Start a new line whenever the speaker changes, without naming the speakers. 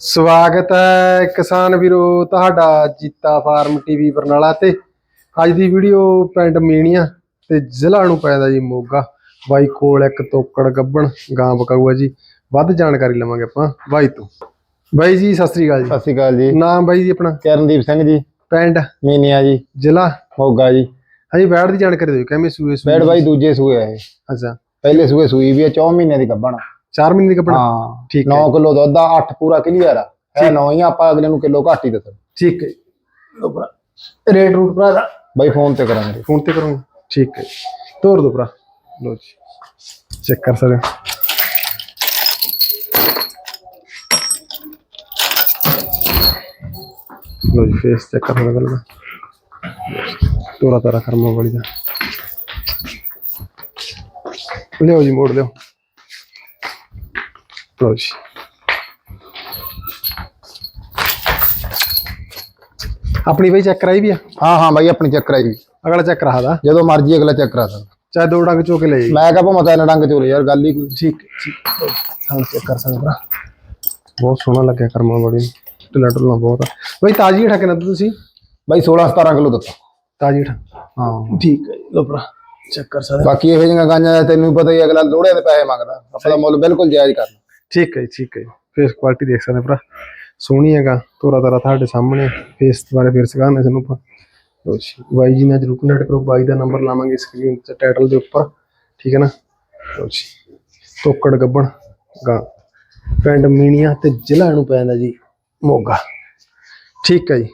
ਸਵਾਗਤ ਹੈ ਕਿਸਾਨ ਵੀਰੋ ਤੁਹਾਡਾ ਜੀਤਾ ਫਾਰਮ ਟੀਵੀ ਬਰਨਾਲਾ ਤੇ। ਅੱਜ ਦੀ ਵੀਡੀਓ ਪਿੰਡ ਮੀਣੀਆਂ ਤੇ ਜ਼ਿਲ੍ਹਾ ਨੂੰ ਪੈਂਦਾ ਜੀ ਮੋਗਾ। ਬਾਈ ਕੋਲ ਇੱਕ ਤੋਕੜ ਗੱਬਣ ਗਾਂ ਬਕਾਊਆ ਜੀ। ਵੱਧ ਜਾਣਕਾਰੀ ਲਵਾਂਗੇ ਆਪਾਂ ਬਾਈ ਤੋਂ। ਬਾਈ ਜੀ ਸਤਿ ਸ੍ਰੀ ਅਕਾਲ ਜੀ।
ਸਤਿ ਸ਼੍ਰੀ ਅਕਾਲ ਜੀ।
ਨਾਮ ਬਾਈ ਜੀ ਆਪਣਾ?
ਕਰਨਦੀਪ ਸਿੰਘ ਜੀ।
ਪਿੰਡ?
ਮੀਨੀਆ ਜੀ।
ਜ਼ਿਲ੍ਹਾ?
ਮੋਗਾ ਜੀ।
ਹਾਂਜੀ ਬੈੜ ਦੀ ਜਾਣਕਾਰੀ ਦਿਓ ਕਿਵੇਂ ਸੂਏ ਸੂਏ
ਬੈਡ ਬਾਈ ਦੂਜੇ ਸੂਏ ਆ ਇਹ।
ਅੱਛਾ।
ਪਹਿਲੇ ਸੂਏ ਸੂਈ ਵੀ ਆ 4 ਮਹੀਨੇ ਦੀ ਗੱਭਣ
4 ਮਹੀਨੇ ਦੀ ਕੱਪੜਾ?
ਹਾਂ।
ਠੀਕ ਹੈ
9 ਕਿਲੋ ਦੁੱਧ ਆ 8 ਪੂਰਾ ਕਲੀਅਰ ਆ। ਹੈ 9 ਹੀ ਆ, ਆਪਾਂ ਅਗਲੇ ਨੂੰ ਕਿਲੋ ਘੱਟ ਹੀ ਦੱਸੋ
ਠੀਕ ਹੈ ਲੋ ਭਰਾ। ਰੇਟ ਰੂਟ ਭਰਾ ਦਾ।
ਬਾਈ ਫੋਨ ਤੇ ਕਰਾਂਗੇ।
ਫੋਨ ਤੇ ਕਰੂੰਗਾ। ਠੀਕ ਹੈ ਤੋਰ ਦੋ ਭਰਾ। ਲੋ ਜੀ। ਚੈੱਕ ਕਰ ਸਕਦੇ ਹੋ। ਲੋ ਜੀ ਫੇਸ ਚੈੱਕ ਕਰ ਸਕਦੇ ਗੱਲ ਤੋਰਾ ਤਾਰਾ ਕਰਮਾ ਵਾਲੀ ਦਾ। ਲਿਓ ਜੀ ਮੋੜ ਲਿਓ ਲੋ ਜੀ ਆਪਣੀ ਬਈ ਚੈੱਕ ਕਰਾਈ ਵੀ ਆ?
ਹਾਂ ਹਾਂ ਬਾਈ ਆਪਣੀ ਚੈੱਕ ਕਰਾਈ ਜੀ
ਅਗਲਾ ਚੈੱਕ ਕਰਾ ਦਾ।
ਜਦੋਂ ਮਰਜ਼ੀ ਅਗਲਾ ਚੈੱਕ ਕਰਾ ਸਕਦਾ
ਚਾਹੇ ਦੋ ਡੰਗ ਚੋ ਕੇ ਲੈ ਜਾਈ
ਮੈਂ ਕਹਾਂ ਭਾਵੇਂ ਤਿੰਨ ਡੰਗ ਚੋਲੇ ਯਾਰ ਗੱਲ ਹੀ ਕੋਈ।
ਠੀਕ ਠੀਕ। ਹਾਂ ਚੈੱਕ ਕਰ ਸਕਦੇ ਭਰਾ। ਬਹੁਤ ਸੋਹਣਾ ਲੱਗਿਆ ਕਰਮਾ ਬੜੀ। ਢਿੱਲਾ ਢੁੱਲਾ ਬਹੁਤ ਬਈ ਤਾਜੀ ਠਾ ਕਿੰਨਾ ਤੁਸੀਂ?
ਬਾਈ 16 17 ਕਿਲੋ ਦਿੱਤਾ।
ਤਾਜੀ ਠਾ
ਹਾਂ।
ਠੀਕ ਹੈ ਲੋ ਭਰਾ ਚੈੱਕ ਕਰ ਸਕਦੇ
ਬਾਕੀ ਇਹੋ ਜਿਹੀਆਂ ਗਾਂਆਂ ਤੈਨੂੰ ਪਤਾ ਹੀ ਅਗਲਾ ਲੋੜਿਆਂ ਦੇ ਪੈਸੇ ਮੰਗਦਾ। ਆਪਾਂ ਦਾ ਮੁੱਲ ਬਿਲਕੁਲ ਜਾਇਜ਼ ਕਰਨਾ।
ਠੀਕ ਹੈ ਜੀ, ਠੀਕ ਹੈ ਜੀ। ਫੇਸ ਕੁਆਲਿਟੀ ਦੇਖ ਸਕਦੇ ਭਰਾ। ਸੋਹਣੀ ਹੈਗਾ ਤੋਰਾ ਤਾਰਾ ਤੁਹਾਡੇ ਸਾਹਮਣੇ। ਫੇਸ ਬਾਰੇ ਫਿਰ ਸਿਖਾਣੇ ਤੁਹਾਨੂੰ ਆਪਾਂ। ਲੋ ਜੀ ਬਾਈ ਜੀ ਨਾਲ ਜਰੂਰ ਕੰਟੈਕਟ ਕਰੋ ਬਾਈ ਦਾ ਨੰਬਰ ਲਾਵਾਂਗੇ ਸਕਰੀਨ ਤੇ ਟਾਈਟਲ ਦੇ ਉੱਪਰ। ਠੀਕ ਹੈ ਨਾ? ਲੋ ਜੀ ਤੋਕੜ ਗੱਬਣ ਗਾ। ਪਿੰਡ ਮੀਣੀਆਂ ਤੇ ਜ਼ਿਲ੍ਹਾ ਨੂੰ ਪੈਂਦਾ ਜੀ ਮੋਗਾ। ਠੀਕ ਹੈ ਜੀ।